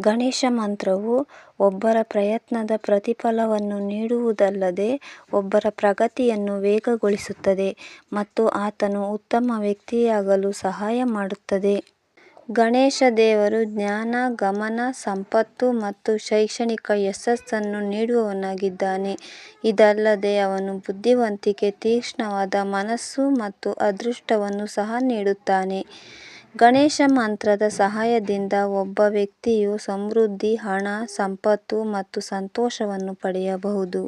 ಗಣೇಶ ಮಂತ್ರವು ಒಬ್ಬರ ಪ್ರಯತ್ನದ ಪ್ರತಿಫಲವನ್ನು ನೀಡುವುದಲ್ಲದೆ ಒಬ್ಬರ ಪ್ರಗತಿಯನ್ನು ವೇಗಗೊಳಿಸುತ್ತದೆ ಮತ್ತು ಆತನು ಉತ್ತಮ ವ್ಯಕ್ತಿಯಾಗಲು ಸಹಾಯ ಮಾಡುತ್ತದೆ. ಗಣೇಶ ದೇವರು ಜ್ಞಾನ, ಗಮನ, ಸಂಪತ್ತು ಮತ್ತು ಶೈಕ್ಷಣಿಕ ಯಶಸ್ಸನ್ನು ನೀಡುವವನಾಗಿದ್ದಾನೆ. ಇದಲ್ಲದೆ ಅವನು ಬುದ್ಧಿವಂತಿಕೆ, ತೀಕ್ಷ್ಣವಾದ ಮನಸ್ಸು ಮತ್ತು ಅದೃಷ್ಟವನ್ನು ಸಹ ನೀಡುತ್ತಾನೆ. ಗಣೇಶ ಮಂತ್ರದ ಸಹಾಯದಿಂದ ಒಬ್ಬ ವ್ಯಕ್ತಿಯು ಸಮೃದ್ಧಿ, ಹಣ, ಸಂಪತ್ತು ಮತ್ತು ಸಂತೋಷವನ್ನು ಪಡೆಯಬಹುದು.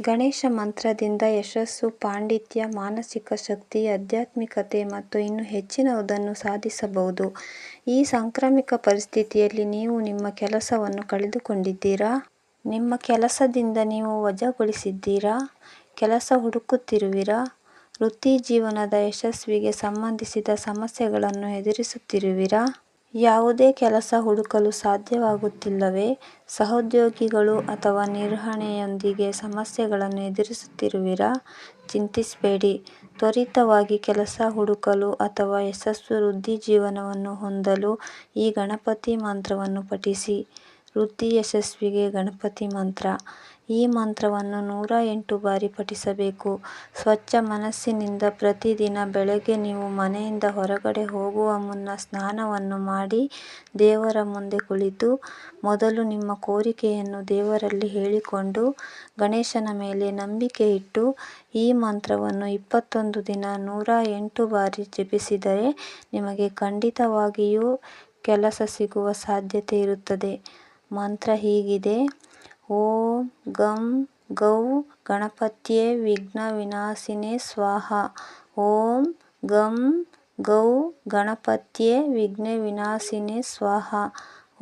ಗಣೇಶ ಮಂತ್ರದಿಂದ ಯಶಸ್ಸು, ಪಾಂಡಿತ್ಯ, ಮಾನಸಿಕ ಶಕ್ತಿ, ಆಧ್ಯಾತ್ಮಿಕತೆ ಮತ್ತು ಇನ್ನೂ ಹೆಚ್ಚಿನದನ್ನು ಸಾಧಿಸಬಹುದು. ಈ ಸಾಂಕ್ರಾಮಿಕ ಪರಿಸ್ಥಿತಿಯಲ್ಲಿ ನೀವು ನಿಮ್ಮ ಕೆಲಸವನ್ನು ಕಳೆದುಕೊಂಡಿದ್ದೀರಾ? ನಿಮ್ಮ ಕೆಲಸದಿಂದ ನೀವು ವಜಾಗೊಳಿಸಿದ್ದೀರಾ? ಕೆಲಸ ಹುಡುಕುತ್ತಿರುವಿರಾ? ವೃತ್ತಿಜೀವನದ ಯಶಸ್ವಿಗೆ ಸಂಬಂಧಿಸಿದ ಸಮಸ್ಯೆಗಳನ್ನು ಎದುರಿಸುತ್ತಿರುವಿರಾ? ಯಾವುದೇ ಕೆಲಸ ಹುಡುಕಲು ಸಾಧ್ಯವಾಗುತ್ತಿಲ್ಲವೇ? ಸಹೋದ್ಯೋಗಿಗಳು ಅಥವಾ ನಿರ್ವಹಣೆಯೊಂದಿಗೆ ಸಮಸ್ಯೆಗಳನ್ನು ಎದುರಿಸುತ್ತಿರುವಿರಾ? ಚಿಂತಿಸಬೇಡಿ. ತ್ವರಿತವಾಗಿ ಕೆಲಸ ಹುಡುಕಲು ಅಥವಾ ಯಶಸ್ವಿ ವೃತ್ತಿಜೀವನವನ್ನು ಹೊಂದಲು ಈ ಗಣಪತಿ ಮಂತ್ರವನ್ನು ಪಠಿಸಿ. ವೃತ್ತಿ ಯಶಸ್ವಿಗೆ ಗಣಪತಿ ಮಂತ್ರ. ಈ ಮಂತ್ರವನ್ನು ನೂರ ಎಂಟು ಬಾರಿ ಪಠಿಸಬೇಕು. ಸ್ವಚ್ಛ ಮನಸ್ಸಿನಿಂದ ಪ್ರತಿದಿನ ಬೆಳಗ್ಗೆ ನೀವು ಮನೆಯಿಂದ ಹೊರಗಡೆ ಹೋಗುವ ಮುನ್ನ ಸ್ನಾನವನ್ನು ಮಾಡಿ ದೇವರ ಮುಂದೆ ಕುಳಿತು ಮೊದಲು ನಿಮ್ಮ ಕೋರಿಕೆಯನ್ನು ದೇವರಲ್ಲಿ ಹೇಳಿಕೊಂಡು ಗಣೇಶನ ಮೇಲೆ ನಂಬಿಕೆ ಇಟ್ಟು ಈ ಮಂತ್ರವನ್ನು ಇಪ್ಪತ್ತೊಂದು ದಿನ ನೂರ ಎಂಟು ಬಾರಿ ಜಪಿಸಿದರೆ ನಿಮಗೆ ಖಂಡಿತವಾಗಿಯೂ ಕೆಲಸ ಸಿಗುವ ಸಾಧ್ಯತೆ ಇರುತ್ತದೆ. ಮಂತ್ರ ಹೀಗಿದೆ. ಓಂ ಗಂ ಗೌ ಗಣಪತ್ಯೇ ವಿಘ್ನವಿನಾಶಿನೇ ಸ್ವಾಹ. ಓಂ ಗಂ ಗೌ ಗಣಪತ್ಯೇ ವಿಘ್ನವಿನಾಶಿನೇ ಸ್ವಾಹ.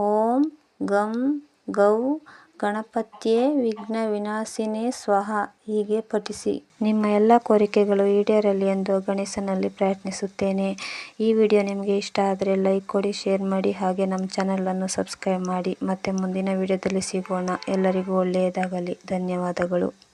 ಓಂ ಗಂ ಗೌ ಗಣಪತ್ಯೇ ವಿಘ್ನವಿನಾಶಿನೇ ಸ್ವಹ ಹೀಗೆ ಪಠಿಸಿ. ನಿಮ್ಮ ಎಲ್ಲ ಕೋರಿಕೆಗಳು ಈಡೇರಲಿ ಎಂದು ಗಣೇಶನಲ್ಲಿ ಪ್ರಾರ್ಥಿಸುತ್ತೇನೆ. ಈ ವಿಡಿಯೋ ನಿಮಗೆ ಇಷ್ಟ ಆದರೆ ಲೈಕ್ ಕೊಡಿ, ಶೇರ್ ಮಾಡಿ ಹಾಗೆ ನಮ್ಮ ಚಾನೆಲ್ ಅನ್ನು ಸಬ್ಸ್ಕ್ರೈಬ್ ಮಾಡಿ. ಮತ್ತೆ ಮುಂದಿನ ವಿಡಿಯೋದಲ್ಲಿ ಸಿಗೋಣ. ಎಲ್ಲರಿಗೂ ಒಳ್ಳೆಯದಾಗಲಿ. ಧನ್ಯವಾದಗಳು.